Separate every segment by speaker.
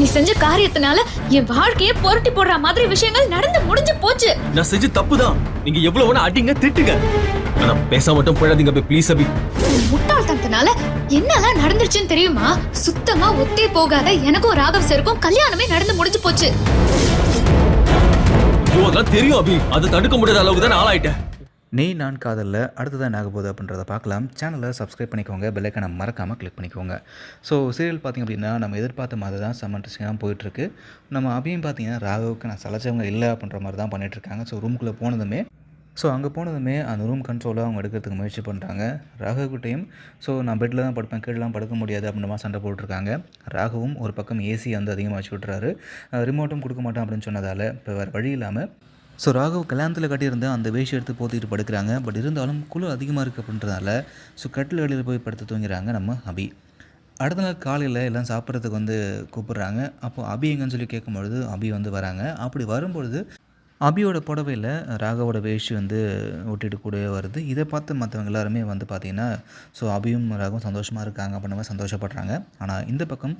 Speaker 1: நீ செஞ்ச காரியத்தினால என் வாழ்க்கையே புரட்டி போடுற மாதிரி விஷயங்கள் நடந்து முடிஞ்சு போச்சு.
Speaker 2: நான் செஞ்ச தப்பு தான் நீங்க எவ்வளவு வேணா அடிங்க திட்டுங்க. ஆனா பேச மட்டும் போயிடாதீங்க அபி. ப்ளீஸ் அபி.
Speaker 1: முட்டாள்தனத்தினால என்னெல்லாம் நடந்துருச்சுன்னு தெரியுமா? சுத்தமா ஒத்தே போகாத எனக்கும் ராகவ் சருக்கும் கல்யாணமே நடந்து முடிஞ்சு போச்சு.
Speaker 2: ஐயோ தெரியும் அபி. அதை தடுக்க முடியாத அளவுக்கு தான் ஆளாயிட்டேன்.
Speaker 3: நீ நான் காதலில் அடுத்ததான் என்ன ஆக போகுது அப்படின்றத பார்க்கலாம். சேனலை சப்ஸ்கிரைப் பண்ணிக்கோங்க. பெல்லைக்கனை மறக்காமல் கிளிக் பண்ணிக்கோங்க. ஸோ சீரியல் பார்த்திங்க அப்படின்னா நம்ம எதிர்பார்த்த மாதிரி தான் செம்ம இன்ட்ரெஸ்டிங்காக போயிட்டுருக்கு. நம்ம அபியும் பார்த்தீங்கன்னா ராகவுக்கு நான் சலைச்சவங்க இல்லை அப்படின்ற மாதிரி தான் பண்ணிகிட்ருக்காங்க ஸோ ரூமுக்குள்ளே போனதுமே ஸோ அங்கே போனதுமே அந்த ரூம் கண்ட்ரோலாக அவங்க எடுக்கிறதுக்கு முயற்சி பண்ணுறாங்க ராகவ்கிட்டையும் ஸோ நான் பெட்டில் தான் படுப்பேன் கீழெலாம் படுக்க முடியாது அப்படின்ற மாதிரி சண்டை போட்டிருக்காங்க. ராகவும் ஒரு பக்கம் ஏசி வந்து அதிகமாக வச்சு விட்றாரு ரிமோட்டும் கொடுக்க மாட்டேன் அப்படின்னு சொன்னதால் இப்போ வேறு வழி இல்லாமல் ஸோ ராகவ் கல்யாணத்தில் கட்டியிருந்த அந்த வேஷம் எடுத்து போத்திட்டு படுக்கிறாங்க. பட் இருந்தாலும் குழு அதிகமாக இருக்குது அப்படின்றதால ஸோ கட்டில் வெளியில் போய் படுத்து தூங்கிறாங்க நம்ம அபி. அடுத்த நாள் காலையில் எல்லாம் சாப்பிட்றதுக்கு வந்து கூப்பிட்றாங்க. அப்போ அபி எங்கன்னு சொல்லி கேட்கும்பொழுது அபி வந்து வராங்க. அப்படி வரும்பொழுது அபியோட புடவையில் ராகவோட வேஷ்டி வந்து ஒட்டிட்டு கூடவே வருது. இதை பார்த்து மற்றவங்க எல்லாருமே வந்து பார்த்திங்கன்னா ஸோ அபியும் ராகவும் சந்தோஷமாக இருக்காங்க அப்படின்ற மாதிரி சந்தோஷப்படுறாங்க. ஆனால் இந்த பக்கம்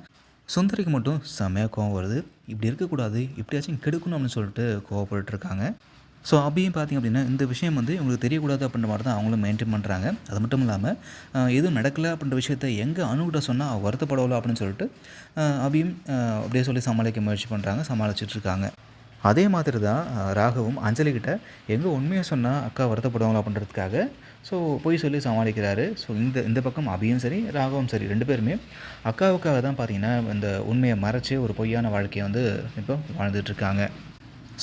Speaker 3: சுந்தரிக்கு மட்டும் செம்மையாக கோவம் வருது. இப்படி இருக்கக்கூடாது இப்படியாச்சும் கெடுக்கணும் அப்படின்னு சொல்லிட்டு கோவப்பட்டு இருக்காங்க ஸோ அபியும் பார்த்திங்க அப்படின்னா இந்த விஷயம் வந்து இவங்களுக்கு தெரியக்கூடாது அப்படின்ற மாதிரி தான் அவங்களும் மெயின்டைன் பண்ணுறாங்க அது மட்டும் இல்லாமல் எதுவும் நடக்கலை அப்படின்ற விஷயத்த எங்கே அணுகிட்ட சொன்னால் அவ வருத்தப்படவில்லை அப்படின்னு சொல்லிட்டு அஹ், அபியும் அப்படியே சொல்லி சமாளிக்க முயற்சி பண்ணுறாங்க சமாளிச்சிட்டு இருக்காங்க. அதே மாதிரி தான் ராகவும் அஞ்சலிக்கிட்ட எங்கே உண்மையை சொன்னால் அக்கா வருத்தப்படுவாங்க அப்படின்றதுக்காக ஸோ போய் சொல்லி சமாளிக்கிறாரு. ஸோ இந்த இந்த பக்கம் அபியும் சரி ராகவும் சரி ரெண்டு பேருமே அக்காவுக்காக தான் பார்த்தீங்கன்னா இந்த உண்மையை மறைச்சி ஒரு பொய்யான வாழ்க்கையை வந்து இப்போ வாழ்ந்துட்டுருக்காங்க.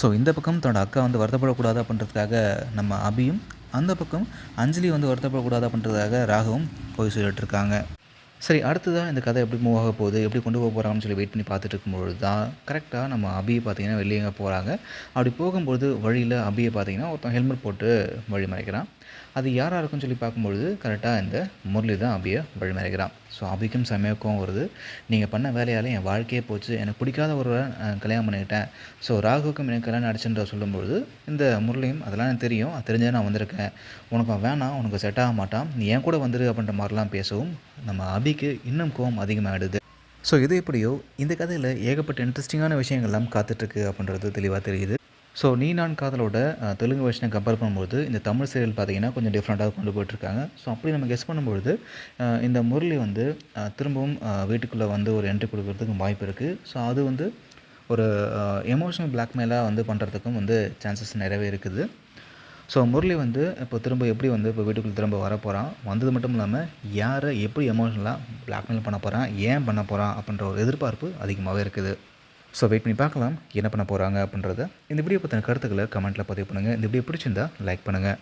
Speaker 3: ஸோ இந்த பக்கம் தன்னோட அக்கா வந்து வருத்தப்படக்கூடாது அப்படின்றதுக்காக நம்ம அபியும் அந்த பக்கம் அஞ்சலி வந்து வருத்தப்படக்கூடாது பண்ணுறதுக்காக ராகவும் போய் சொல்லிட்டு இருக்காங்க சரி அடுத்ததாக இந்த கதை எப்படி மூவ் ஆக போகுது? எப்படி கொண்டு போக போகிறாங்கன்னு சொல்லி வெயிட் பண்ணி பார்த்துட்டு இருக்கும்பொழுது தான் கரெக்டாக நம்ம அபியை பார்த்தீங்கன்னா வெளியே எங்கே போகிறாங்க அப்படி போகும்பொழுது வழியில் அபியை பார்த்தீங்கன்னா ஒருத்தன் ஹெல்மெட் போட்டு வழி மறைக்கிறான். அது யாராக இருக்குன்னு சொல்லி பார்க்கும்பொழுது கரெக்டாக இந்த முரளி தான் அபியை வழி மறைக்கிறான். ஸோ அபிக்கும் சமயக்கும் வருது. நீங்கள் பண்ண வேலையால் என் வாழ்க்கையே போச்சு. எனக்கு பிடிக்காத ஒருவரை நான் கல்யாணம் பண்ணிக்கிட்டேன். ஸோ ராகுவுக்கும் எனக்கு கல்யாணம் அடிச்சுன்ற சொல்லும்பொழுது இந்த முரளியும் அதெல்லாம் எனக்கு தெரியும். அது தெரிஞ்சே நான் வந்திருக்கேன். உனக்கு அவன் வேணாம். உனக்கு செட் ஆக மாட்டான். நீ என் கூட வந்துரு அப்படின்ற மாதிரிலாம் பேசவும் நம்ம அபி அபிக்கு இன்னும் கோவம் அதிகமாகிடுது ஸோ இது எப்படியோ இந்த கதையில் ஏகப்பட்ட இன்ட்ரெஸ்டிங்கான விஷயங்கள்லாம் காத்துட்ருக்கு அப்படின்றது தெளிவாக தெரியுது. ஸோ நீ நான் காதலோட தெலுங்கு வெர்ஷனை கம்பேர் பண்ணும்போது இந்த தமிழ் சீரியல் பார்த்திங்கன்னா கொஞ்சம் டிஃப்ரெண்ட்டாக கொண்டு போயிட்டுருக்காங்க ஸோ அப்படி நம்ம கெஸ் பண்ணும்பொழுது இந்த முரளி வந்து திரும்பவும் வீட்டுக்குள்ளே வந்து ஒரு என்ட்ரி கொடுக்கறதுக்கு வாய்ப்பு இருக்குது ஸோ அது வந்து ஒரு எமோஷனல் பிளாக்மெயிலாக வந்து பண்ணுறதுக்கும் வந்து சான்சஸ் நிறையவே இருக்குது. ஸோ முரளி வந்து இப்போ திரும்ப எப்படி வந்து இப்போ வீட்டுக்குள்ளே திரும்ப வர போகிறான் வந்தது மட்டும் இல்லாமல் யாரை எப்படி எமோஷனலாக பிளாக்மெயில் பண்ண போகிறான் ஏன் பண்ண போகிறான் அப்படின்ற ஒரு எதிர்பார்ப்பு அதிகமாகவே இருக்குது. ஸோ வெயிட் பண்ணி பார்க்கலாம் என்ன பண்ண போகிறாங்க அப்படின்றத. இந்த வீடியோ பற்றின கருத்துக்களை கமெண்ட்டில் பதிவு பண்ணுங்கள் இந்த வீடியோ பிடிச்சிருந்தா லைக் பண்ணுங்கள்